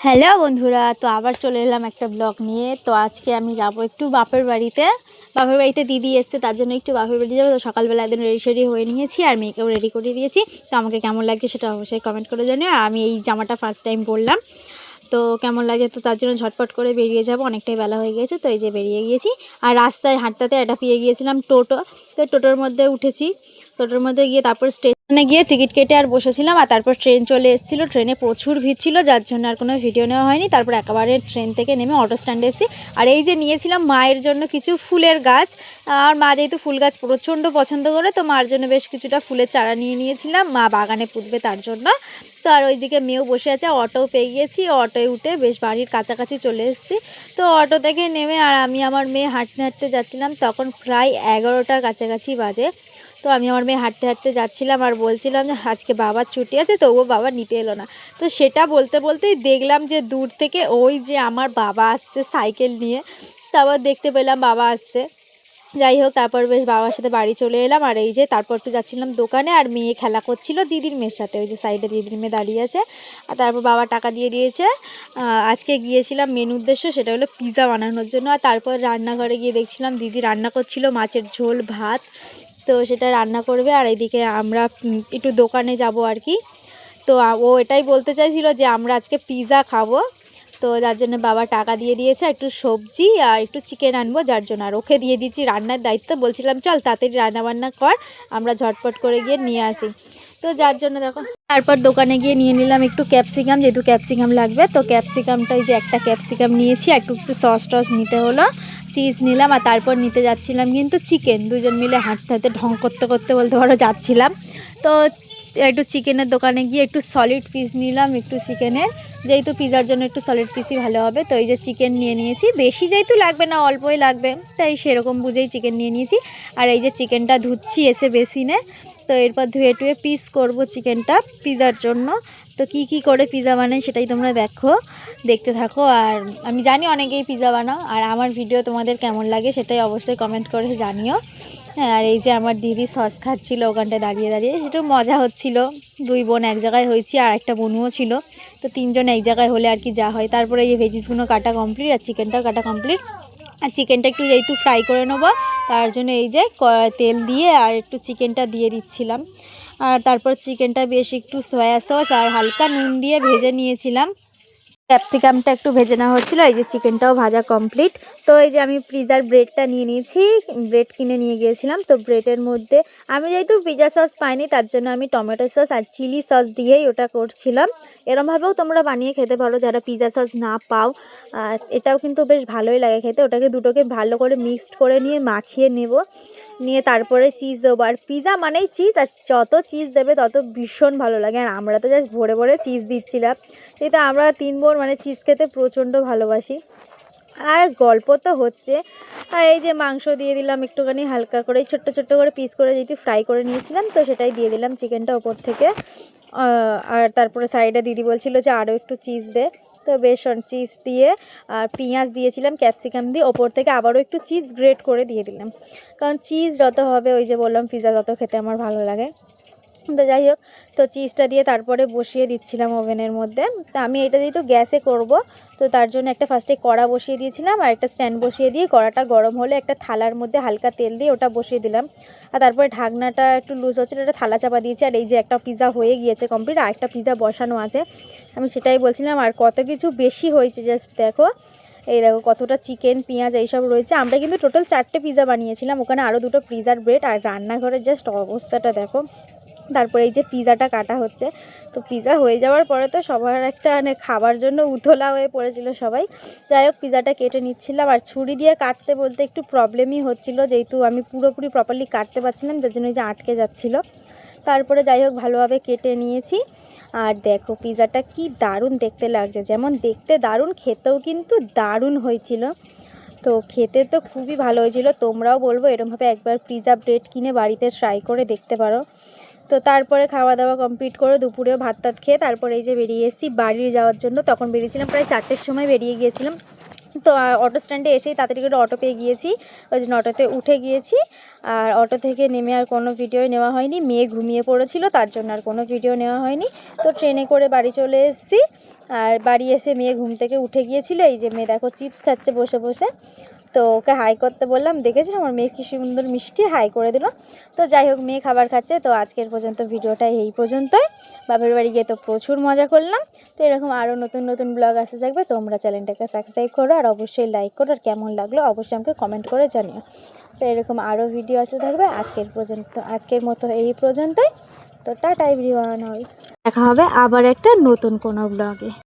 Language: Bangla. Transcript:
হ্যালো বন্ধুরা, তো আবার চলে এলাম একটা ব্লগ নিয়ে। তো আজকে আমি যাব একটু বাপের বাড়িতে। বাপের বাড়িতে দিদি এসছে, তার জন্য একটু বাপের বাড়ি যাব। তো সকালবেলা একদিন রেডি সেডি হয়ে নিয়েছি আর মেয়েকেও রেডি করে দিয়েছি। তো আমাকে কেমন লাগছে সেটা অবশ্যই কমেন্ট করে জানিও। আর আমি এই জামাটা ফার্স্ট টাইম পরলাম। তো কেমন লাগে তো তার জন্য ঝটপট করে বেরিয়ে যাব। অনেকটাই বেলা হয়ে গিয়েছে তো এই যে বেরিয়ে গিয়েছি। আর রাস্তায় হাঁটতে একটা পেয়ে গিয়েছিলাম টোটো। তো টোটোর মধ্যে উঠেছি। টোটোর মধ্যে গিয়ে তারপর স্টেশনে গিয়ে টিকিট কেটে আর বসেছিলাম আর তারপর ট্রেন চলে এসেছিল। ট্রেনে প্রচুর ভিড় ছিল, যার জন্য আর কোনো ভিডিও নেওয়া হয়নি। তারপর একেবারে ট্রেন থেকে নেমে অটো স্ট্যান্ডে এসেছি। আর এই যে নিয়েছিলাম মায়ের জন্য কিছু ফুলের গাছ। আর মা যেহেতু ফুল গাছ প্রচণ্ড পছন্দ করে, তো মার জন্য বেশ কিছুটা ফুলের চারা নিয়ে নিয়েছিলাম। মা বাগানে পুঁতবে তার জন্য। তো আর ওইদিকে মেয়েও বসে আছে অটোও পেয়ে গিয়েছি অটোয় উঠে বেশ বাড়ির কাছাকাছি চলে এসেছি। তো অটো থেকে নেমে আর আমি আমার মেয়ে হাঁটতে হাঁটতে যাচ্ছিলাম, তখন প্রায় এগারোটার কাছাকাছি বাজে। তো আমি আমার মেয়ে হাঁটতে হাঁটতে যাচ্ছিলাম আর বলছিলাম যে আজকে বাবার ছুটি আছে, তবুও বাবা নিতে এলো না। তো সেটা বলতে বলতেই দেখলাম যে দূর থেকে ওই যে আমার বাবা আসছে সাইকেল নিয়ে, তারপর দেখতে পেলাম বাবা আসছে। যাই হোক, তারপর বেশ বাবার সাথে বাড়ি চলে এলাম আর এই যে তারপর একটু যাচ্ছিলাম দোকানে আর মেয়ে খেলা করছিল দিদির মেয়ের সাথে, ওই যে সাইডে দিদির মেয়ে দাঁড়িয়ে আছে। আর তারপর বাবা টাকা দিয়ে দিয়েছে। আজকে গিয়েছিলাম মেন উদ্দেশ্য সেটা হলো পিৎজা বানানোর জন্য। আর তারপর রান্নাঘরে গিয়ে দেখছিলাম দিদি রান্না করছিল মাছের ঝোল, ভাত। তো সেটা রান্না করবে আর এদিকে আমরা একটু দোকানে যাব আর কি। তো ও এটাই বলতে চাইছিল যে আমরা আজকে পিৎজা খাব। তো যার জন্য বাবা টাকা দিয়ে দিয়েছে, একটু সবজি আর একটু চিকেন আনব, যার জন্য আর ওকে দিয়ে দিচ্ছি রান্নার দায়িত্ব। বলছিলাম, চল তাড়াতাড়ি রান্না বান্না কর, আমরা ঝটপট করে গিয়ে নিয়ে আসি। তো যার জন্য দেখো, তারপর দোকানে গিয়ে নিয়ে নিলাম একটু ক্যাপসিকাম যেহেতু ক্যাপসিকাম লাগবে, তো ক্যাপসিকামটাই যে একটা ক্যাপসিকাম নিয়েছি একটু কিছু সস টস নিতে হলো। চিজ নিলাম, আর তারপর নিতে যাচ্ছিলাম কিন্তু চিকেন দুজন মিলে হাঁটতে হাঁটতে ঢং করতে করতে বলতে পারো যাচ্ছিলাম। তো একটু চিকেনের দোকানে গিয়ে একটু সলিড পিস নিলাম, একটু চিকেনের যেহেতু পিজার জন্য একটু সলিড পিসই ভালো হবে, তো এই যে চিকেন নিয়ে নিয়েছি। বেশি যেহেতু লাগবে না, অল্পই লাগবে, তাই সেরকম বুঝেই চিকেন নিয়ে নিয়েছি। আর এই যে চিকেনটা ধুচ্ছি এসে বেসিনে। তো এরপর ধুয়ে টুয়ে পিস করব চিকেনটা পিজার জন্য। তো কি কি করে পিজা বানাই সেটাই তোমরা দেখো, দেখতে থাকো। আর আমি জানি অনেকেই পিজা বানাও, আর আমার ভিডিও তোমাদের কেমন লাগে সেটাই অবশ্যই কমেন্ট করে জানিও। আর এই যে আমার দিদি সস খাচ্ছিলো ওখানটায় দাঁড়িয়ে দাঁড়িয়ে সেটা মজা হচ্ছিল। দুই বোন এক জায়গায় হয়েছি, আর একটা বনুও ছিল। তো তিনজন এক জায়গায় হলে আর কি যা হয়। তারপরে এই ভেজিসগুলো কাটা কমপ্লিট আর চিকেনটাও কাটা কমপ্লিট আর চিকেনটা একটু যেহেতু ফ্রাই করে নেব তার জন্য এই যে তেল দিয়ে আর একটু চিকেনটা দিয়ে দিচ্ছিলাম। আর তারপর চিকেনটা বেশ একটু সয়া সস আর হালকা নুন দিয়ে ভেজে নিয়েছিলাম। ক্যাপসিকামটা একটু ভেজে নেওয়া হচ্ছিল এই যে চিকেনটাও ভাজা কমপ্লিট তো এই যে আমি পিজার ব্রেডটা নিয়ে নিয়েছি ব্রেড কিনে নিয়ে গিয়েছিলাম। তো ব্রেডের মধ্যে আমি যেহেতু পিজা সস পাইনি, তার জন্য আমি টমেটো সস আর চিলি সস দিয়েই ওটা করছিলাম। এরমভাবেও তোমরা বানিয়ে খেতে পারো, যারা পিজা সস না পাও। এটাও কিন্তু বেশ ভালোই লাগে খেতে। ওটাকে দুটোকে ভালো করে মিক্সড করে নিয়ে মাখিয়ে নেব। নিয়ে তারপরে চিজ দেবো। আর পিজা মানেই চিজ আর যত চিজ দেবে তত ভীষণ ভালো লাগে। আর আমরা তো জাস্ট ভরে ভরে চিজ দিচ্ছিলাম। কিন্তু আমরা তিন বোন মানে চিজ খেতে প্রচণ্ড ভালোবাসি। আর গল্প তো হচ্ছে, আর এই যে মাংস দিয়ে দিলাম একটুখানি হালকা করে ছোট্ট ছোট্ট করে পিস করে যেহেতু ফ্রাই করে নিয়েছিলাম, তো সেটাই দিয়ে দিলাম চিকেনটা ওপর থেকে। আর তারপরে সাইডে দিদি বলছিল যে আরও একটু চিজ দে। তো বেশ চিজ দিয়ে, আর পেঁয়াজ দিয়েছিলাম ক্যাপসিকাম দিয়ে ওপর থেকে আবারও একটু চিজ গ্রেট করে দিয়ে দিলাম। কারণ চিজ যত হবে, ওই যে বললাম পিজা যত খেতে আমার ভালো লাগে। তো যাই হোক, তো চিজটা দিয়ে তারপরে বসিয়ে দিচ্ছিলাম ওভেনের মধ্যে। তো আমি এটা যেহেতু গ্যাসে করব, তো তার জন্য একটা ফার্স্টে কড়া বসিয়ে দিয়েছিলাম আর একটা স্ট্যান্ড বসিয়ে দিয়ে কড়াটা গরম হলে একটা থালার মধ্যে হালকা তেল দিয়ে ওটা বসিয়ে দিলাম। আর তারপরে ঢাকনাটা একটু লুজ হচ্ছিল একটা থালা চাপা দিয়েছি। আর এই যে একটা পিজা হয়ে গিয়েছে কমপ্লিট আর একটা পিজা বসানো আছে। আমি সেটাই বলছিলাম, আর কত কিছু বেশি হয়েছে জাস্ট দেখো। এই দেখো কতটা চিকেন পেঁয়াজ এইসব রয়েছে। আমরা কিন্তু টোটাল চারটে পিজা বানিয়েছিলাম, ওখানে আরও দুটো পিজার ব্রেড আর রান্নাঘরের জাস্ট অবস্থাটা দেখো। তারপরে এই যে পিজাটা কাটা হচ্ছে। তো পিজা হয়ে যাওয়ার পরে তো সবার একটা মানে খাবার জন্য উতলা হয়ে পড়েছিল সবাই। যাই হোক, পিজাটা কেটে নিচ্ছিলাম। আর ছুরি দিয়ে কাটতে বলতে একটু প্রবলেমই হচ্ছিল, যেহেতু আমি পুরোপুরি প্রপারলি কাটতে পারছিলাম, যার জন্য যে আটকে যাচ্ছিল। তারপরে যাই হোক, ভালোভাবে কেটে নিয়েছি। আর দেখো, পিজাটা কি দারুণ দেখতে লাগছে। যেমন দেখতে দারুণ, খেতেও কিন্তু দারুণ হয়েছিল। তো খেতে তো খুবই ভালো হয়েছিল। তোমরাও বলব, এরমভাবে একবার পিজা ব্রেড কিনে বাড়িতে ট্রাই করে দেখতে পারো। তো তারপরে খাওয়া দাওয়া কমপ্লিট করে দুপুরেও ভাত টাত খেয়ে তারপরে এই যে বেরিয়ে এসেছি। বাড়ি যাওয়ার জন্য তখন বেরিয়েছিলাম, প্রায় চারটের সময় বেরিয়ে গিয়েছিলাম। তো অটো স্ট্যান্ডে এসেই তাড়াতাড়ি করে অটো পেয়ে গিয়েছি। ওই জন্য অটোতে উঠে গিয়েছি। আর অটো থেকে নেমে আর কোনো ভিডিও নেওয়া হয়নি। মেয়ে ঘুমিয়ে পড়েছিল, তার জন্য আর কোনো ভিডিও নেওয়া হয়নি। তো ট্রেনে করে বাড়ি চলে এসেছি। আর বাড়ি এসে মেয়ে ঘুম থেকে উঠে গিয়েছিল। এই যে মেয়ে দেখো, চিপস খাচ্ছে বসে বসে। তো ওকে হাই করতে বললাম, দেখেছি? আমার মেয়ে কি সুন্দর মিষ্টি হাই করে দিল। তো যাই হোক, মেয়ে খাবার খাচ্ছে। তো আজকের পর্যন্ত ভিডিওটা এই পর্যন্তই। বাপের বাড়ি গিয়ে তো প্রচুর মজা করলাম। তো এরকম আরও নতুন নতুন ব্লগ আসতে থাকবে। তোমরা চ্যানেলটাকে সাবস্ক্রাইব করো আর অবশ্যই লাইক করো। আর কেমন লাগল অবশ্যই আমাকে কমেন্ট করে জানিও। তো এরকম আরও ভিডিও আসতে থাকবে আজকের পর্যন্ত, আজকের মতো এই পর্যন্তই। তো টাটা এভরিওয়ান দেখা হবে আবার একটা নতুন কোনো ব্লগে